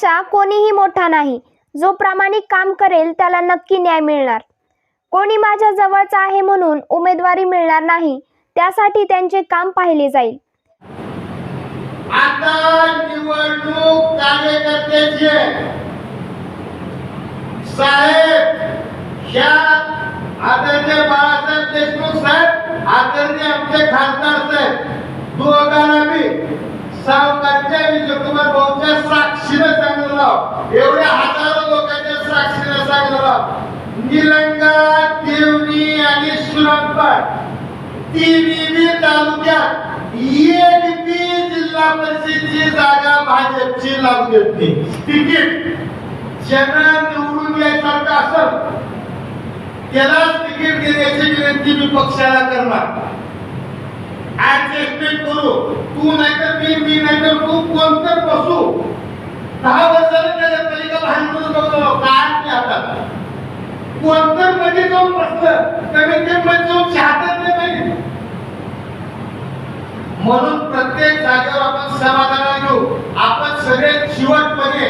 पक्षा कोणीही मोठा नाही. जो प्रामाणिक काम करेल त्याला नक्की न्याय मिळणार. कोणी माझ्या जवळचा आहे म्हणून उमेदवारी मिळणार नाही त्यासाठी त्यांचे काम पाहिले जाईल. आता निवडणूक कार्यकर्त्याचे साहेब ह्या आदरणीय बाळासाहेब देशमुख साहेब आदरणीय आमचे खासदार साहेब दोघांना मी सावकारच्या विजयकुमार भाऊच्या साक्षीने सांगतो एवढ्या हजारो लोकांच्या साक्षीने सांगतो राव निलंगा देवणी आणि सुरंगपाट तिन्ही तालुक्यात एक बी जिल्हा परिषदेची जागा भाजपची लागू देते तिकीट ज्यांना निवडून यायसारखं असेल त्यालाच तिकीट देण्याची विनंती मी पक्षाला करणार. ऍडजस्टमेंट करू. तू नाहीतर मी मी नाहीतर तू कोणतर बसू. दहा वर्षाला त्याच्या पलीकडे भांडून बघतो. काय नाही आता? कोणतरमध्ये जाऊन बसलं. कमीत कमी मध्ये जाऊन चाहतच नाही म्हणून प्रत्येक जागेवर आपण समाधान घेऊ आपण सगळे चिवटपणे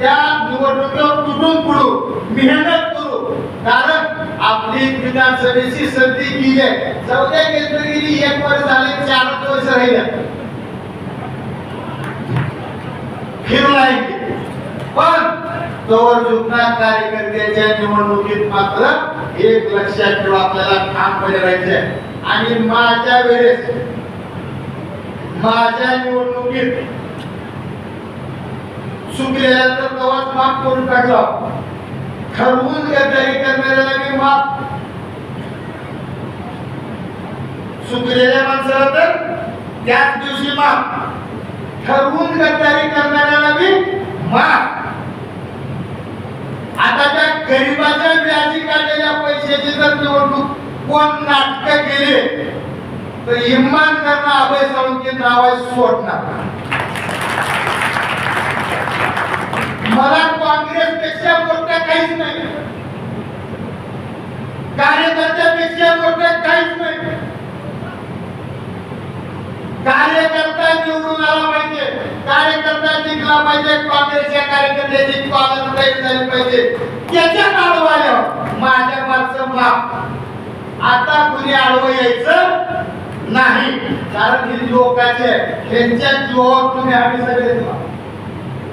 त्या निवडणुकीवर तुटून पडू. मेहनत करू. कारण आपली विधानसभेची संधी गेली आहे चौथ्या केंद्र गेली एक वर्ष झाले चार वर्ष राहिल्या फिरलाय पण तोवर जुना कार्यकर्त्याच्या निवडणुकीत मात्र एक लक्षात ठेवा आपल्याला ठामपणे राहायचंय आणि माझ्या वेळेस माझ्या निवडणुकीत चुकलेला तर तवाच माफ करून काढला. ठरवून गद्दारी करणाऱ्याला मी माफ. सुकलेल्या माणसाला तर त्याच दिवशी माफ. ठरवून गद्दारी करणाऱ्याला मी माफ. आता त्या गरीबाच्या व्याजी काढलेल्या पैशाची जर निवडणूक कोण नाटक केले तर इमानदारना अभय सावंतचे नाव आहे सोडणार. मला काँग्रेसपेक्षा मोठं काहीच नाही. कार्यकर्त्यापेक्षा मोठं काहीच नाही. कार्यकर्ता निवडून आला पाहिजे. कार्यकर्ता जिंकला पाहिजे. काँग्रेसच्या कार्यकर्त्याची पालन झाली पाहिजे. त्याच्या नाव माझ्या मागचं माप. आता कुणी आडवं यायचं नाही. कारण ही लोकांचे त्यांच्या जीवावर तुम्ही आम्ही सगळे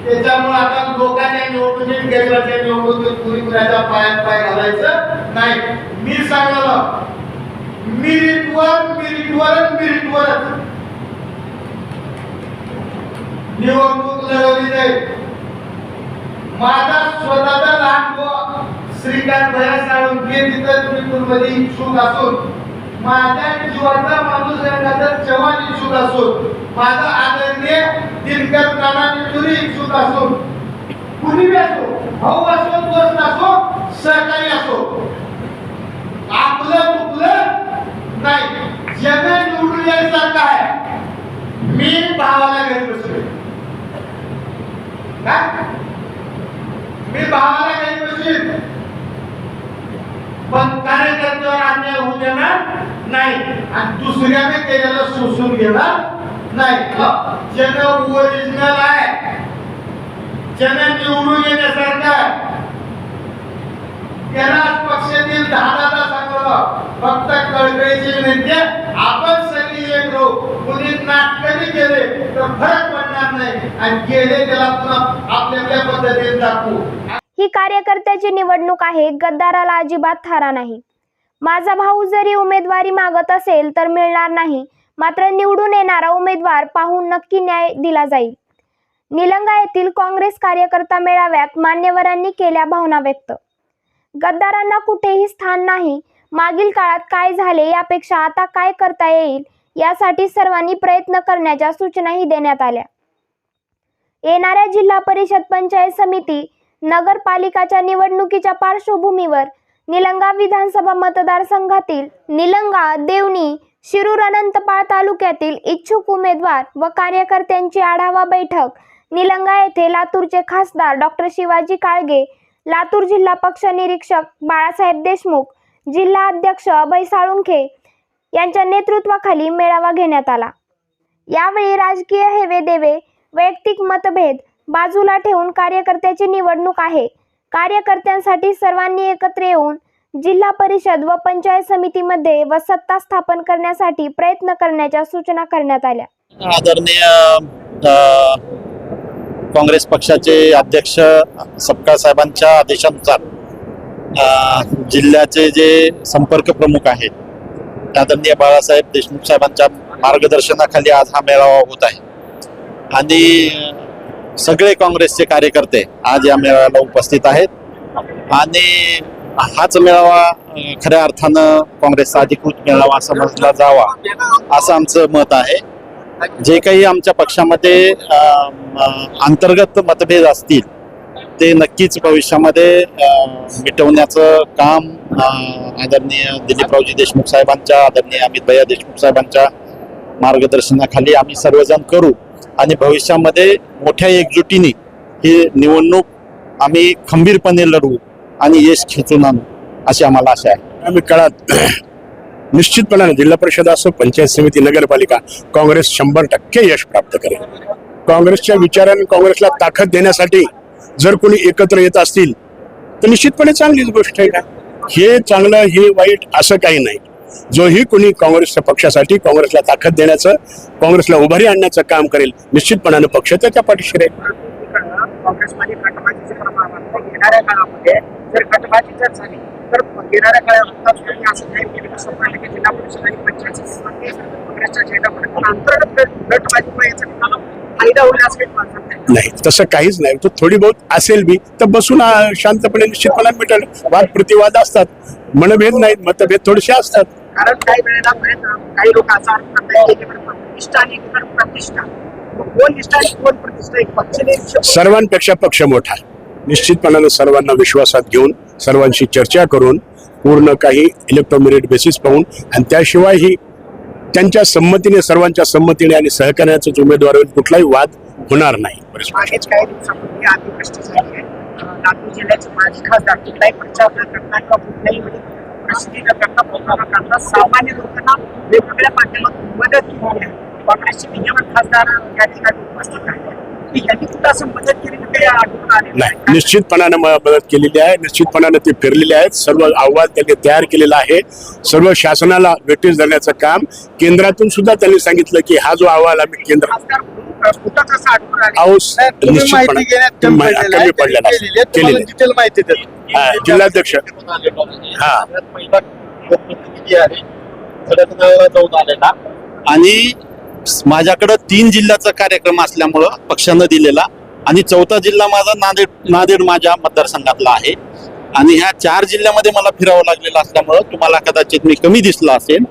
त्याच्यामुळे आता लोकांच्या निवडणुकीत केंद्राच्या निवडणुकीत कुणी कुणाच्या पायात पाय घालायचं नाही. मी सांगलं मिरिटवर मिरिटवर मिरिटवरच निवडणूक लढवली जाईल. माझा स्वतःचा लहान भाऊ श्रीकांत भया साळुंके तिथं तुम्ही पूर्वदी इच्छुक असून. माझ्या जीवाचा माणूस रंगाचा चव्हाण इच्छुक असून. माझा आदरणीय दिनकर नाना निटुरी कुणी असो भाऊ असो दोस्त असो सहकारी असो. आपलं चुकलं नाही. जग निवडून यायसारखं आहे. मी भावाला घरी बसलोय. काय मी भावाला घरी बसवीन पण कार्यकर्त्यावर अन्याय होऊ देणार नाही. आणि दुसऱ्याने केलेलं सोसून घेणार नाही. ज्यानं ओरिजिनल आहे. ज्यानं निवडून येण्यासारखं आहे. त्यालाच पक्षातील दहा दादा सांगलं फक्त कळकळीची विनंती आपण सगळी एक राहू कुणी नाटकही केले तर फरक पडणार नाही. आणि गेले त्याला पुन्हा आपल्या आपल्या पद्धतीने दाखवू. ही कार्यकर्त्याची निवडणूक आहे गद्दाराला अजिबात थारा नाही. माझा भाऊ जरी उमेदवारी मागत असेल तर मिळणार नाही. मात्र निवडून येणारा उमेदवार पाहून नक्की न्याय दिला जाईल. निलंगा येथील काँग्रेस कार्यकर्ता मेळाव्यात मान्यवरांनी केल्या भावना व्यक्त. गद्दारांना कुठेही स्थान नाही. मागील काळात काय झाले यापेक्षा आता काय करता येईल यासाठी सर्वांनी प्रयत्न करण्याच्या सूचनाही देण्यात आल्या. येणाऱ्या जिल्हा परिषद पंचायत समिती नगरपालिकाच्या निवडणुकीच्या पार्श्वभूमीवर निलंगा विधानसभा मतदारसंघातील निलंगा देवणी शिरूर अनंतपाळ तालुक्यातील इच्छुक उमेदवार व कार्यकर्त्यांची आढावा बैठक निलंगा येथे लातूरचे खासदार डॉक्टर शिवाजी काळगे लातूर जिल्हा पक्ष निरीक्षक बाळासाहेब देशमुख जिल्हा अध्यक्ष अभय साळुंखे यांच्या नेतृत्वाखाली मेळावा घेण्यात आला. यावेळी राजकीय हेवे देवे वैयक्तिक मतभेद बाजूला ठेवून कार्यकर्त्याची निवडणूक आहे. कार्यकर्त्यांसाठी सर्वांनी एकत्र येऊन जिल्हा परिषद व पंचायत समितीमध्ये व सत्ता स्थापन करण्यासाठी प्रयत्न करण्याच्या सूचना करण्यात आल्या. आदरणीय काँग्रेस पक्षाचे अध्यक्ष सपकाळ साहेबांच्या आदेशानुसार जिल्ह्याचे जे संपर्क प्रमुख आहेत आदरणीय बाळासाहेब देशमुख साहेबांच्या मार्गदर्शनाखाली आज हा मेळावा होत आहे. आणि सगळे काँग्रेसचे कार्यकर्ते आज या मेळाव्याला उपस्थित आहेत. आणि हाच मेळावा खऱ्या अर्थानं काँग्रेसचा अधिकृत मेळावा समजला जावा असं आमचं मत आहे. जे काही आमच्या पक्षामध्ये अंतर्गत मतभेद असतील ते नक्कीच भविष्यामध्ये मिटवण्याचं काम आदरणीय दिलीपरावजी देशमुख साहेबांच्या आदरणीय अमित भैया देशमुख साहेबांच्या मार्गदर्शनाखाली आम्ही सर्वजण करू. आणि भविष्यामध्ये मोठ्या एकजुटीने ही निवडणूक आम्ही खंबीरपणे लढवू आणि यश खेचून आणू अशी आम्हाला आशा आहे. आम्ही काळात निश्चितपणाने जिल्हा परिषद असो पंचायत समिती नगरपालिका काँग्रेस शंभर टक्के यश प्राप्त करेल. काँग्रेसच्या विचाराने काँग्रेसला ताकद देण्यासाठी जर कोणी एकत्र येत असतील तर निश्चितपणे चांगलीच गोष्ट आहे का? हे चांगलं हे वाईट असं काही नाही. जोही कोणी काँग्रेसच्या पक्षासाठी काँग्रेसला ताकद देण्याचं काँग्रेसला उभारी आणण्याचं काम करेल निश्चितपणाने पक्ष त्याच्या पाठीशी राहील. काँग्रेसमध्ये फायदा होईल असं काही वाटत नाही नाही तसं काहीच नाही. तो थोडी बहुत असेल बी तर बसून आ, शांतपणे निश्चितपणे मिटेल. वाद प्रतिवाद असतात. मनभेद नाहीत मतभेद थोडेसे असतात. कारण काही वेळेला बरेच काही लोक असा अर्थ करतात की एकीकडे निष्ठा आणि एकीकडे प्रतिष्ठा. मग कोण निष्ठा आणि कोण प्रतिष्ठा एक पक्ष नाही सर्वांपेक्षा पक्ष मोठा निश्चितपणानं सर्वांना विश्वासात घेऊन सर्वांशी चर्चा करून पूर्ण काही इलेक्ट्रोमेरिट बेसिस पाहून आणि त्याशिवायही त्यांच्या संमतीने सर्वांच्या संमतीने आणि सहकार्याचाच उमेदवार कुठलाही वाद होणार नाही. मागेच काही दिवसापूर्वी अतिवृष्टी झाली आहे अं, लातूर जिल्ह्याचे माजी खासदार कुठलाही प्रचार न करता किंवा कुठल्याही म्हणजे प्रसिद्धी न करता प्रोग्राम न करता सामान्य लोकांना वेगवेगळ्या माध्यमातून मदत केली आहे काँग्रेसचे विद्यमान खासदार या ठिकाणी उपस्थित आहेत नाही निश्चितपणानं मदत केलेली आहे. निश्चितपणानं ते फिरलेले आहेत. सर्व अहवाल त्यांनी तयार केलेला आहे. सर्व शासनाला नोटीस देण्याचं काम केंद्रातून सुद्धा त्यांनी सांगितलं की हा जो अहवाल आम्ही केंद्र कमी पडलेलं केलेली माहिती देतो. जिल्हाध्यक्ष. हा. आणि माझ्याकडं तीन जिल्ह्याचा कार्यक्रम असल्यामुळं पक्षानं दिलेला आणि चौथा जिल्हा माझा नांदेड नांदेड माझ्या मतदारसंघातला आहे. आणि ह्या चार जिल्ह्यामध्ये मला फिरावं लागलेलं असल्यामुळं तुम्हाला कदाचित मी कमी दिसला असेल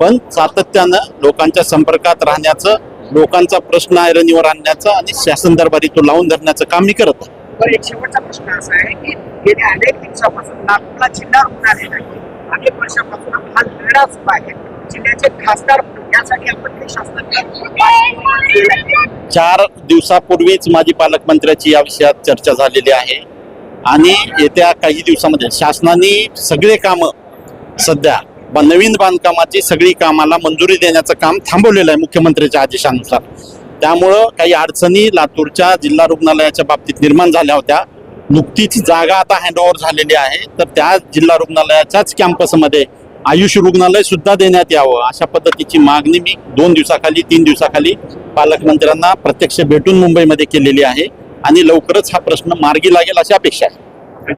पण सातत्यानं लोकांच्या संपर्कात राहण्याचं लोकांचा प्रश्न ऐरणीवर आणण्याचं आणि शासन दरबारी तो लावून धरण्याचं काम मी करत आहे. एक शेवटचा प्रश्न असा आहे की गेल्या अनेक दिवसापासून नागपूरला जिल्हा रुग्णालय नाही अनेक वर्षापासून हा लढा सुरू आहे. जिल्ह्याचे खासदार यासाठी आपण चार दिवसापूर्वीच माजी पालकमंत्र्याची या विषयात चर्चा झालेली आहे. आणि येत्या काही दिवसामध्ये शासनाने सगळे कामं सध्या ब- नवीन बांधकामाची सगळी कामाला मंजुरी देण्याचं काम थांबवलेलं आहे मुख्यमंत्र्याच्या आदेशानुसार. त्यामुळं काही अडचणी लातूरच्या जिल्हा रुग्णालयाच्या बाबतीत निर्माण झाल्या होत्या. नुकतीच जागा आता हँडओव्हर झालेली आहे. तर त्या जिल्हा रुग्णालयाच्याच कॅम्पसमध्ये आयुष रुग्णालय सुद्धा देण्यात यावं अशा पद्धतीची मागणी मी दोन दिवसाखाली तीन दिवसाखाली पालकमंत्र्यांना प्रत्यक्ष भेटून मुंबईमध्ये केलेली आहे. आणि लवकरच हा प्रश्न मार्गी लागेल अशी अपेक्षा आहे.